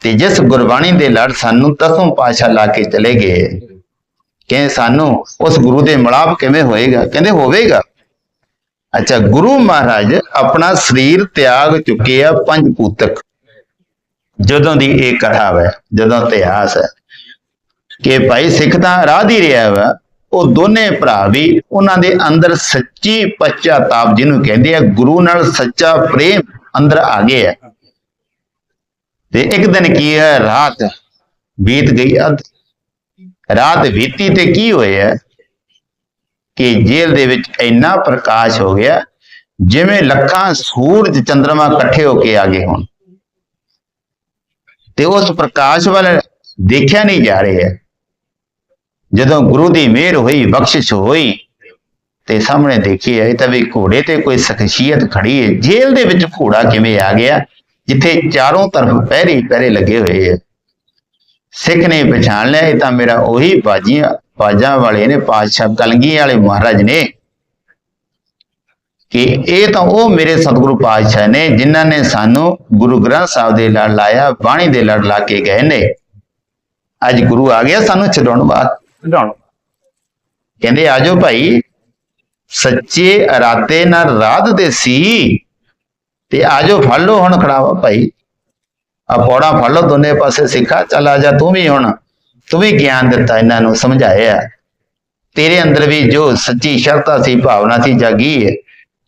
ਤੇ ਜਿਸ ਗੁਰਬਾਣੀ ਦੇ ਲੜ ਸਾਨੂੰ ਦਸੋਂ ਪਾਤਸ਼ਾਹ ਲਾ ਕੇ ਚਲੇ ਗਏ। ਕਿ ਸਾਨੂੰ ਉਸ ਗੁਰੂ ਦੇ ਮਿਲਾਪ ਕਿਵੇਂ ਹੋਏਗਾ? ਕਹਿੰਦੇ ਹੋਵੇਗਾ। ਅੱਛਾ, ਗੁਰੂ ਮਹਾਰਾਜ ਆਪਣਾ ਸਰੀਰ ਤਿਆਗ ਚੁੱਕੇ ਆ ਪੰਜ ਪੂਤਕ ਜਦੋਂ ਦੀ ਇਹ ਕਥਾ ਹੈ, ਜਦੋਂ ਇਤਿਹਾਸ ਹੈ ਕਿ ਭਾਈ ਸਿੱਖ ਤਾਂ ਰਾਹ ਦੀ ਰਿਹਾ ਵਾ। ਉਹ ਦੋਨੇ ਭਰਾ ਵੀ ਉਹਨਾਂ ਦੇ ਅੰਦਰ ਸੱਚੀ ਪਛਤਾਪ ਜਿਹਨੂੰ ਕਹਿੰਦੇ ਆ, ਗੁਰੂ ਨਾਲ ਸੱਚਾ ਪ੍ਰੇਮ ਅੰਦਰ ਆ ਗਿਆ ਤੇ ਇੱਕ ਦਿਨ ਕੀ ਹੈ, ਰਾਤ ਬੀਤ ਗਈ ਅੱਧ। ਰਾਤ ਬੀਤੀ ਤੇ ਕੀ ਹੋਇਆ ਕਿ ਜੇਲ੍ਹ ਦੇ ਵਿੱਚ ਇੰਨਾ ਪ੍ਰਕਾਸ਼ ਹੋ ਗਿਆ, ਜਿਵੇਂ ਲੱਖਾਂ ਸੂਰਜ ਚੰ드ਰਮਾ ਇਕੱਠੇ ਹੋ ਕੇ ਆ ਗਏ ਹੋਣ। ਤੇ ਉਸ ਪ੍ਰਕਾਸ਼ ਵੱਲ ਦੇਖਿਆ ਨਹੀਂ ਜਾ ਰਿਹਾ ਜਦੋਂ ਗੁਰੂ ਦੀ ਮਿਹਰ ਹੋਈ, ਬਖਸ਼ਿਸ਼ ਹੋਈ, ਤੇ ਸਾਹਮਣੇ ਦੇਖਿਆ ਇਹ ਤਾਂ ਵੀ ਘੋੜੇ ਤੇ ਕੋਈ ਸ਼ਖਸੀਅਤ ਖੜੀ ਹੈ ਜੇਲ੍ਹ ਦੇ ਵਿੱਚ ਘੋੜਾ ਕਿਵੇਂ ਆ ਗਿਆ? ਜਿੱਥੇ ਚਾਰੋਂ ਤਰਫ ਪਹਿਰੇ ਪਹਿਰੇ ਲੱਗੇ ਹੋਏ ਹੈ ਸਿੱਖ ਨੇ ਪਛਾਣ ਲਿਆ, ਇਹ ਤਾਂ ਮੇਰਾ ਉਹੀ ਬਾਜੀਆਂ, ਬਾਜਾਂ ਵਾਲੇ ਨੇ, ਪਾਤਸ਼ਾਹ ਕਲਗੀ ਵਾਲੇ ਮਹਾਰਾਜ ਨੇ। ਕਿ ਇਹ ਤਾਂ ਉਹ ਮੇਰੇ ਸਤਿਗੁਰੂ ਪਾਤਸ਼ਾਹ ਨੇ, ਜਿਨ੍ਹਾਂ ਨੇ ਸਾਨੂੰ ਗੁਰੂ ਗ੍ਰੰਥ ਸਾਹਿਬ ਦੇ ਲੜ ਲਾਇਆ, ਬਾਣੀ ਦੇ ਲੜ ਲਾ ਕੇ ਗਏ ਨੇ। ਅੱਜ ਗੁਰੂ ਆ ਗਿਆ ਸਾਨੂੰ ਛਡਾਉਣ ਬਾਅਦ ਛਡਾਉਣ ਕਹਿੰਦੇ ਆਜੋ ਭਾਈ। ਸੱਚੇ ਇਰਾਦੇ ਨਾਲ ਰਾਧ ਦੇ ਸੀ। ਤੇ ਆਜੋ ਫੜ ਲਓ ਹੁਣ ਖੜਾਵਾ ਭਾਈ। ਆ ਪੌੜਾ ਫੜ ਲਓ ਦੋਨੇ ਪਾਸੇ ਸਿੱਖਾ। ਚੱਲ ਆ ਜਾ ਤੂੰ ਵੀ ਹੁਣ। ਤੂੰ ਵੀ ਗਿਆਨ ਦਿੱਤਾ ਇਹਨਾਂ ਨੂੰ, ਸਮਝਾਇਆ। ਤੇਰੇ ਅੰਦਰ ਵੀ ਜੋ ਸੱਚੀ ਸ਼ਰਧਾ ਸੀ, ਭਾਵਨਾ ਸੀ, ਜਾਗੀ ਹੈ।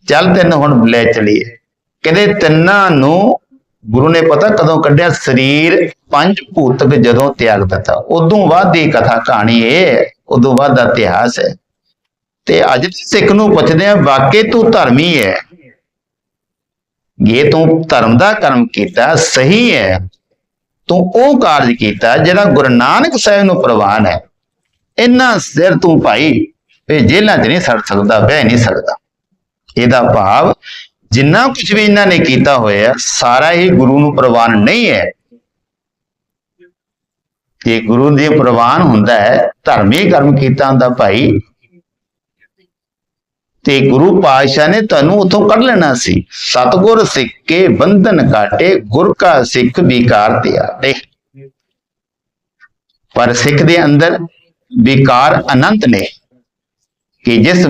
ਚੱਲ ਤੈਨੂੰ ਹੁਣ ਲੈ ਚਲੀਏ। ਕਹਿੰਦੇ, ਤਿੰਨਾਂ ਨੂੰ ਗੁਰੂ ਨੇ ਪਤਾ ਕਦੋਂ ਕੱਢਿਆ? ਸਰੀਰ ਪੰਜ ਭੂਤਕ ਜਦੋਂ ਤਿਆਗ ਦਿੱਤਾ। ਉਦੋਂ ਬਾਅਦ ਦੀ ਕਥਾ ਕਹਾਣੀ ਇਹ ਹੈ, ਉਦੋਂ ਬਾਅਦ ਦਾ ਇਤਿਹਾਸ ਹੈ। ਤੇ ਅੱਜ ਸਿੱਖ ਨੂੰ ਪੁੱਛਦੇ ਆ ਵਾਕਈ ਤੂੰ ਧਰਮੀ ਹੈ? ਇਹ ਤੂੰ ਧਰਮ ਦਾ ਕਰਮ ਕੀਤਾ, ਸਹੀ ਹੈ। ਤੂੰ ਉਹ ਕਾਰਜ ਕੀਤਾ ਜਿਹੜਾ ਗੁਰੂ ਨਾਨਕ ਸਾਹਿਬ ਨੂੰ ਪ੍ਰਵਾਨ ਹੈ। ਇੰਨਾ ਸਿਰ ਤੂੰ ਭਾਈ ਇਹ ਜੇਲਾਂ 'ਚ ਨਹੀਂ ਸੜ ਸਕਦਾ, ਬਹਿ ਨਹੀਂ ਸਕਦਾ। ਇਹਦਾ ਭਾਵ ਜਿੰਨਾ ਕੁਝ ਵੀ ਇਹਨਾਂ ਨੇ ਕੀਤਾ ਹੋਇਆ, ਸਾਰਾ ਹੀ ਗੁਰੂ ਨੂੰ ਪ੍ਰਵਾਨ ਨਹੀਂ ਹੈ। ਤੇ ਗੁਰੂ ਦੇ ਪ੍ਰਵਾਨ ਹੁੰਦਾ ਹੈ, ਧਰਮੀ ਕਰਮ ਕੀਤਾ ਹੁੰਦਾ ਭਾਈ। ਤੇ ਗੁਰੂ ਪਾਤਸ਼ਾਹ ਨੇ ਤੁਹਾਨੂੰ ਉਥੋਂ ਕੱਢ ਲੈਣਾ ਸੀ। ਸਤਗੁਰ ਸਿੱਖ ਕੇ ਬੰਧਨ ਕਾਟੇ ਗੁਰ ਕਾ ਸਿੱਖ ਵਿਕਾਰ ਤਿਆ ਦੇਖ ਪਰ ਸਿੱਖ ਦੇ ਅੰਦਰ ਵਿਕਾਰ ਅਨੰਤ ਨੇ। ਕਿ ਜਿਸ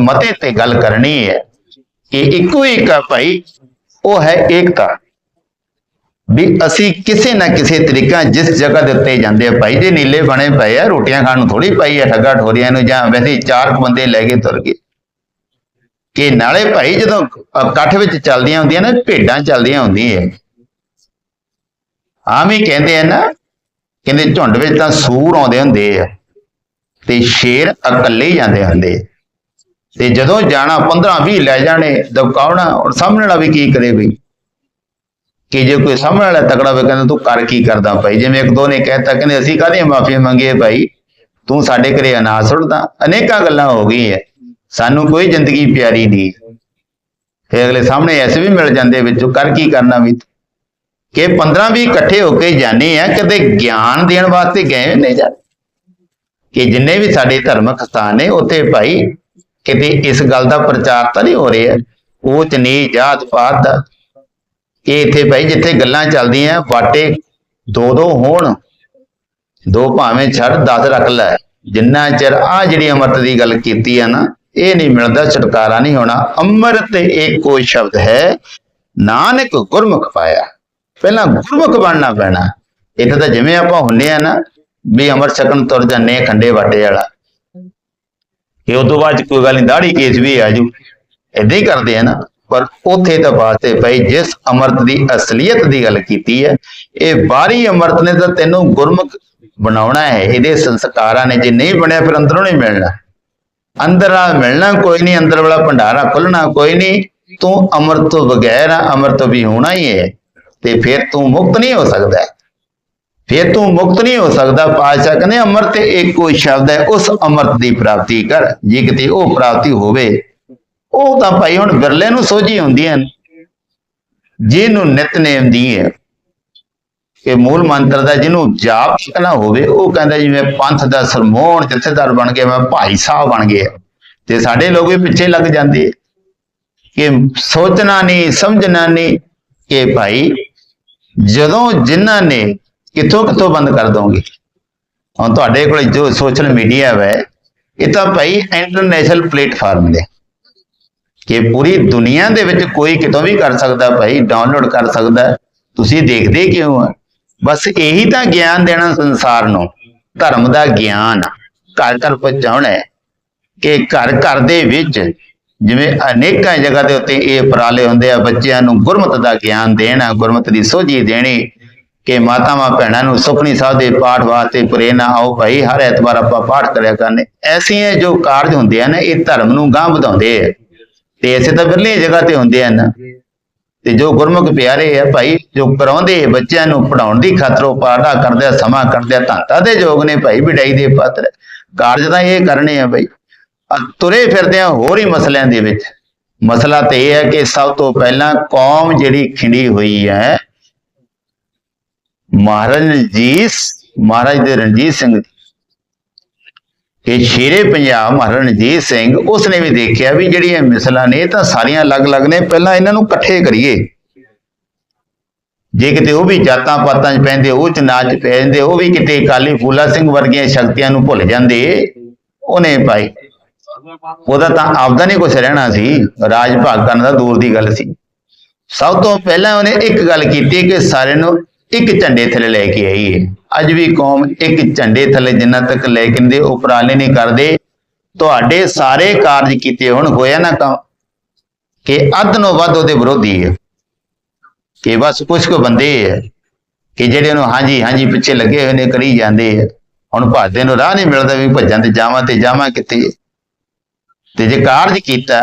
ਮਤੇ ਤੇ ਗੱਲ ਕਰਨੀ ਹੈ ਕਿ ਇੱਕੋ ਇੱਕ ਆ ਭਾਈ, ਉਹ ਹੈ ਏਕਤਾ। ਵੀ ਅਸੀਂ ਕਿਸੇ ਨਾ ਕਿਸੇ ਤਰੀਕਾ ਜਿਸ ਜਗ੍ਹਾ ਦੇ ਉੱਤੇ ਜਾਂਦੇ ਆ, ਭਾਈ ਜੇ ਨੀਲੇ ਬਣੇ ਪਏ ਆ, ਰੋਟੀਆਂ ਖਾਣ ਨੂੰ ਥੋੜੀ ਪਾਈ ਆ, ਠੱਗਾ ਠੋਰੀਆਂ ਨੂੰ, ਜਾਂ ਵੈਸੇ ਚਾਰ ਬੰਦੇ ਲੈ ਕੇ ਤੁਰ ਗਏ। ਕਿ ਨਾਲੇ ਭਾਈ ਜਦੋਂ ਇਕੱਠ ਵਿੱਚ ਚੱਲਦੀਆਂ ਹੁੰਦੀਆਂ ਨਾ, ਭੇਡਾਂ ਚੱਲਦੀਆਂ ਹੁੰਦੀਆਂ ਆਮ ਹੀ ਕਹਿੰਦੇ ਆ ਨਾ, ਕਹਿੰਦੇ ਝੁੰਡ ਵਿੱਚ ਤਾਂ ਸੂਰ ਆਉਂਦੇ ਹੁੰਦੇ ਆ, ਤੇ ਸ਼ੇਰ ਇਕੱਲੇ ਹੀ ਜਾਂਦੇ ਹੁੰਦੇ ਆ। ਤੇ ਜਦੋਂ ਜਾਣਾ 15 20 ਲੈ ਜਾਣੇ ਦਬਕਾਉਣਾ ਔਰ ਸਾਹਮਣੇ ਵਾਲਾ ਵੀ ਕੀ ਕਰੇ ਬਈ? ਕਿ ਜੇ ਕੋਈ ਸਾਹਮਣੇ ਵਾਲਾ ਤਕੜਾ ਹੋਵੇ, ਕਹਿੰਦਾ ਤੂੰ ਕਰ ਕੀ ਕਰਦਾ ਭਾਈ? ਜਿਵੇਂ ਇੱਕ ਦੋ ਨੇ ਕਹਿਤਾ, ਕਹਿੰਦੇ ਅਸੀਂ ਕਾਹਦੀਆਂ ਮਾਫੀ ਮੰਗੀਏ ਭਾਈ? ਤੂੰ ਸਾਡੇ ਘਰੇ ਅਨਾਜ ਸੁੱਟਦਾ। ਅਨੇਕਾਂ ਗੱਲਾਂ ਹੋ ਗਈਆਂ। ਸਾਨੂੰ ਕੋਈ ਜ਼ਿੰਦਗੀ ਪਿਆਰੀ ਨਹੀਂ। ਫਿਰ ਅਗਲੇ ਸਾਹਮਣੇ ਐਸੇ ਵੀ ਮਿਲ ਜਾਂਦੇ ਵਿੱਚੋਂ ਕਰ ਕੀ ਕਰਨਾ ਵੀ ਕਿ 15 ਵੀ ਇਕੱਠੇ ਹੋ ਕੇ ਜਾਣੇ ਆ, ਕਦੇ ਗਿਆਨ ਦੇਣ ਵਾਸਤੇ ਗਏ ਨਹੀਂ ਜਾ? ਕਿ ਜਿੰਨੇ ਵੀ ਸਾਡੇ ਧਰਮਕ ਸਥਾਨ ਨੇ, ਉੱਥੇ ਭਾਈ ਕਿਤੇ ਇਸ ਗੱਲ ਦਾ ਪ੍ਰਚਾਰ ਤਾਂ ਨਹੀਂ ਹੋ ਰਿਹਾ। ਉਹ ਚ ਨੀ ਜਾਤ ਪਾਤ ਦਾ। ਕਿ ਇੱਥੇ ਭਾਈ ਜਿੱਥੇ ਗੱਲਾਂ ਚੱਲਦੀਆਂ ਬਾਟੇ ਦੋ ਦੋ ਹੋਣ, ਦੋ ਭਾਵੇਂ ਛੱਡ 10 ਰੱਖ ਲੈ। ਜਿੰਨਾ ਚਿਰ ਆ ਜਿਹੜੀ ਅੰਮ੍ਰਿਤ ਦੀ ਗੱਲ ਕੀਤੀ ਆ ਨਾ, ਇਹ ਨਹੀਂ ਮਿਲਦਾ, ਛੁਟਕਾਰਾ ਨਹੀਂ ਹੋਣਾ। ਅੰਮ੍ਰਿਤ ਕੋਈ ਸ਼ਬਦ ਹੈ, ਨਾਨਕ ਗੁਰਮੁਖ ਪਾਇਆ। ਪਹਿਲਾਂ ਗੁਰਮੁਖ ਬਣਨਾ ਪੈਣਾ। ਇੱਥੇ ਤਾਂ ਜਿਵੇਂ ਆਪਾਂ ਹੁੰਨੇ ਆ ਨਾ, ਵੀ ਅੰਮ੍ਰਿਤ ਛਕਣ ਤੁਰ ਜਾਂਦੇ ਆ ਖੰਡੇ ਵਾਟੇ ਵਾਲਾ। ਇਹ ਤੋਂ ਬਾਅਦ 'ਚ ਕੋਈ ਗੱਲ ਨਹੀਂ ਦਾੜੀ ਕੇਸ ਵੀ ਆ ਜੂ। ਏਦਾਂ ਹੀ ਕਰਦੇ ਆ ਨਾ। ਪਰ ਉੱਥੇ ਤਾਂ ਵਾਸਤੇ ਭਾਈ ਜਿਸ ਅੰਮ੍ਰਿਤ ਦੀ ਅਸਲੀਅਤ ਦੀ ਗੱਲ ਕੀਤੀ ਹੈ, ਇਹ ਬਾਹਰੀ ਅੰਮ੍ਰਿਤ ਨੇ ਤਾਂ ਤੈਨੂੰ ਗੁਰਮੁਖ ਬਣਾਉਣਾ ਹੈ। ਇਹਦੇ ਸੰਸਕਾਰਾਂ ਨੇ, ਜੇ ਨਹੀਂ ਬਣਿਆ ਫਿਰ ਅੰਦਰੋਂ ਨਹੀਂ ਮਿਲਣਾ। ਅੰਦਰ ਆ ਮਿਲਣਾ ਕੋਈ ਨਹੀਂ, ਅੰਦਰ ਵਾਲਾ ਭੰਡਾਰਾ ਖੁੱਲਣਾ ਕੋਈ ਨਹੀਂ। ਤੂੰ ਅੰਮ੍ਰਿਤ ਤੋਂ ਬਗੈਰ ਆ, ਅੰਮ੍ਰਿਤ ਵੀ ਹੋਣਾ ਹੀ ਹੈ। ਤੇ ਫਿਰ ਤੂੰ ਮੁਕਤ ਨਹੀਂ ਹੋ ਸਕਦਾ। ਫਿਰ ਤੂੰ ਮੁਕਤ ਨਹੀਂ ਹੋ ਸਕਦਾ, ਪਾਤਸ਼ਾਹ ਕਹਿੰਦੇ, ਅੰਮ੍ਰਿਤ ਇੱਕੋ ਸ਼ਬਦ ਹੈ, ਉਸ ਅੰਮ੍ਰਿਤ ਦੀ ਪ੍ਰਾਪਤੀ ਕਰ, ਜੇ ਕਿਤੇ ਉਹ ਪ੍ਰਾਪਤੀ ਹੋਵੇ। ਉਹ ਤਾਂ ਭਾਈ ਹੁਣ ਬਿਰਲੇ ਨੂੰ ਸੋਝੀ ਹੁੰਦੀਆਂ ਨੇ, ਜਿਹਨੂੰ ਨਿਤਨੇਮ ਦੀ ਹੈ ਕਿ ਮੂਲ ਮੰਤਰ ਦਾ ਜਿਹਨੂੰ ਜਾਪ ਸਿੱਖਣਾ ਹੋਵੇ, ਉਹ ਕਹਿੰਦਾ ਜੀ, ਮੈਂ ਪੰਥ ਦਾ ਸਰਮੋਹਣ ਜਥੇਦਾਰ ਬਣ ਗਿਆ, ਮੈਂ ਭਾਈ ਸਾਹਿਬ ਬਣ ਗਿਆ। ਤੇ ਸਾਡੇ ਲੋਕ ਵੀ ਪਿੱਛੇ ਲੱਗ ਜਾਂਦੇ ਕਿ ਸੋਚਣਾ ਨਹੀਂ, ਸਮਝਣਾ ਨਹੀਂ, ਕਿ ਭਾਈ ਜਦੋਂ ਜਿਨ੍ਹਾਂ ਨੇ ਕਿੱਥੋਂ ਕਿੱਥੋਂ ਬੰਦ ਕਰ ਦੋਗੇ? ਹੁਣ ਤੁਹਾਡੇ ਕੋਲ ਜੋ ਸੋਸ਼ਲ ਮੀਡੀਆ ਹੈ ਇਹ ਤਾਂ ਭਾਈ ਇੰਟਰਨੈਸ਼ਨਲ ਪਲੇਟਫਾਰਮ ਨੇ। ਕਿ ਪੂਰੀ ਦੁਨੀਆ ਦੇ ਵਿੱਚ ਕੋਈ ਕਿਤੋਂ ਵੀ ਕਰ ਸਕਦਾ ਭਾਈ ਡਾਊਨਲੋਡ ਕਰ ਸਕਦਾ। ਤੁਸੀਂ ਦੇਖਦੇ ਕਿਉਂ ਆ? ਬਸ ਇਹੀ ਤਾਂ ਗਿਆਨ ਦੇਣਾ ਸੰਸਾਰ ਨੂੰ। ਧਰਮ ਦਾ ਗਿਆਨ। ਘਰ ਘਰ ਪਹੁੰਚਾਉਣਾ ਹੈ ਕਿ ਘਰ ਘਰ ਦੇ ਵਿੱਚ ਜਿਵੇਂ ਅਨੇਕਾਂ ਜਗ੍ਹਾ ਦੇ ਉੱਤੇ ਇਹ ਉਪਰਾਲੇ ਹੁੰਦੇ ਆ, ਬੱਚਿਆਂ ਨੂੰ ਗੁਰਮਤ ਦਾ ਗਿਆਨ ਦੇਣਾ, ਗੁਰਮਤ ਦੀ ਸੋਝੀ ਦੇਣੀ। ਕਿ ਮਾਤਾਵਾਂ ਭੈਣਾਂ ਨੂੰ ਸੁਖਣੀ ਸਾਹਿਬ ਦੇ ਪਾਠ ਵਾਸਤੇ ਪ੍ਰੇਰਨਾ ਆਓ ਭਾਈ, ਹਰ ਐਤਵਾਰ ਆਪਾਂ ਪਾਠ ਕਰਿਆ ਕਰਨੇ। ਐਸੀਆਂ ਜੋ ਕਾਰਜ ਹੁੰਦੇ ਆ ਨਾ, ਇਹ ਧਰਮ ਨੂੰ ਗਾਂਹ ਵਧਾਉਂਦੇ ਆ। ਤੇ ਐਸੇ ਤਾਂ ਬਿਰਲੀਆਂ ਜਗ੍ਹਾ ਤੇ ਹੁੰਦੇ ਹਨ ਤੇ ਜੋ ਗੁਰਮੁਖ ਪਿਆਰੇ ਆ ਭਾਈ, ਜੋ ਕਰਾਉਂਦੇ ਆ ਬੱਚਿਆਂ ਨੂੰ ਪੜਾਉਣ ਦੀ ਖਾਤਰ, ਉਹ ਪਾਠਾ ਕਰਦੇ ਸਮਾਂ ਕਰਦੇ ਆ ਧੰਤਾ ਦੇ ਯੋਗ ਨੇ ਭਾਈ ਵਿਡਾਈ ਦੇ ਪਾਤਰ। ਕਾਰਜ ਤਾਂ ਇਹ ਕਰਨੇ ਆ ਭਾਈ। ਤੁਰੇ ਫਿਰਦੇ ਆ ਹੋਰ ਹੀ ਮਸਲਿਆਂ ਦੇ ਵਿੱਚ। ਮਸਲਾ ਤੇ ਇਹ ਹੈ ਕਿ ਸਭ ਤੋਂ ਪਹਿਲਾਂ ਕੌਮ ਜਿਹੜੀ ਖਿੰਡੀ ਹੋਈ ਹੈ ਮਹਾਰਾਜ ਰਣਜੀਤ ਮਹਾਰਾਜ ਦੇ ਰਣਜੀਤ ਸਿੰਘ ਇਹ ਸ਼ੇਰੇ ਪੰਜਾਬ ਮਹਾਰਾਜ ਰਣਜੀਤ ਸਿੰਘ, ਉਸਨੇ ਵੀ ਦੇਖਿਆ ਵੀ ਜਿਹੜੀਆਂ ਮਿਸਲਾਂ ਨੇ ਤਾਂ ਸਾਰੀਆਂ ਅਲੱਗ-ਅਲੱਗ ਨੇ, ਪਹਿਲਾਂ ਇਹਨਾਂ ਨੂੰ ਇਕੱਠੇ ਕਰੀਏ। ਜੇ ਕਿਤੇ ਉਹ ਵੀ ਜਾਤਾਂ ਪਾਤਾਂ 'ਚ ਪੈਂਦੇ, ਉਹ ਚ ਨਾਚ ਪੈ ਜਾਂਦੇ, ਉਹ ਵੀ ਕਿਤੇ ਕਾਲੀ ਫੂਲਾ ਸਿੰਘ ਵਰਗੀਆਂ ਸ਼ਕਤੀਆਂ ਨੂੰ ਭੁੱਲ ਜਾਂਦੇ, ਉਹਨੇ ਭਾਈ। ਉਹਦਾ ਤਾਂ ਆਪਦਾ ਨਹੀਂ ਕੁਛ ਰਹਿਣਾ ਸੀ, ਰਾਜ ਭਾਗ ਕਰਨ ਦਾ ਦੂਰ ਦੀ ਗੱਲ ਸੀ। ਸਭ ਤੋਂ ਪਹਿਲਾਂ ਉਹਨੇ ਇੱਕ ਗੱਲ ਕੀਤੀ ਕਿ ਸਾਰਿਆਂ ਨੂੰ ਇੱਕ ਝੰਡੇ ਥੱਲੇ ਲੈ ਕੇ ਆਈ ਹੈ ਅੱਜ ਵੀ ਕੌਮ ਇੱਕ ਝੰਡੇ ਥੱਲੇ ਜਿੰਨਾ ਤੱਕ ਲੈ ਕੇ ਦੇ ਉਪਰਾਲੇ ਨਹੀਂ ਕਰਦੇ। ਤੁਹਾਡੇ ਸਾਰੇ ਕਾਰਜ ਕੀਤੇ ਹੁਣ, ਹੋਇਆ ਨਾ ਕੰਮ ਕਿ ਅੱਧ ਨੂੰ ਵੱਧ ਉਹਦੇ ਵਿਰੋਧੀ ਹੈ ਕਿ ਬਸ ਕੁਝ ਕੁ ਬੰਦੇ ਹੈ ਕਿ ਜਿਹੜੇ ਨੂੰ ਹਾਂਜੀ ਹਾਂਜੀ ਪਿੱਛੇ ਲੱਗੇ ਹੋਏ ਨੇ, ਕਰੀ ਜਾਂਦੇ ਹੈ ਹੁਣ ਭੱਜਦੇ ਨੂੰ ਰਾਹ ਨਹੀਂ ਮਿਲਦਾ ਵੀ ਭੱਜਾਂ ਤੇ ਜਾਵਾਂ ਤੇ ਜਾਵਾਂ ਕਿੱਥੇ ਤੇ ਜੇ ਕਾਰਜ ਕੀਤਾ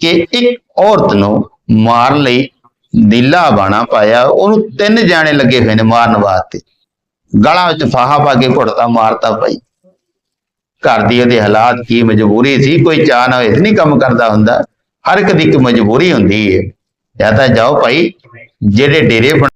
ਕਿ ਇੱਕ ਔਰਤ ਨੂੰ ਮਾਰਨ ਲਈ ਨੀਲਾ ਬਾਣਾ ਪਾਇਆ, ਉਹਨੂੰ ਤਿੰਨ ਜਾਣੇ ਲੱਗੇ ਹੋਏ ਨੇ ਮਾਰਨ ਵਾਸਤੇ। ਗਲਾਂ ਵਿੱਚ ਫਾਹਾ ਪਾ ਕੇ ਘੁੱਟਦਾ ਮਾਰਤਾ ਭਾਈ ਘਰ ਦੀ ਉਹਦੇ ਹਾਲਾਤ ਕੀ ਮਜਬੂਰੀ ਸੀ, ਕੋਈ ਚਾਹ ਨਾ ਹੋਏ ਨਹੀਂ ਕੰਮ ਕਰਦਾ ਹੁੰਦਾ। ਹਰ ਇੱਕ ਦੀ ਇੱਕ ਮਜਬੂਰੀ ਹੁੰਦੀ ਹੈ। ਜਾਂ ਤਾਂ ਜਾਓ ਭਾਈ, ਜਿਹੜੇ ਡੇਰੇ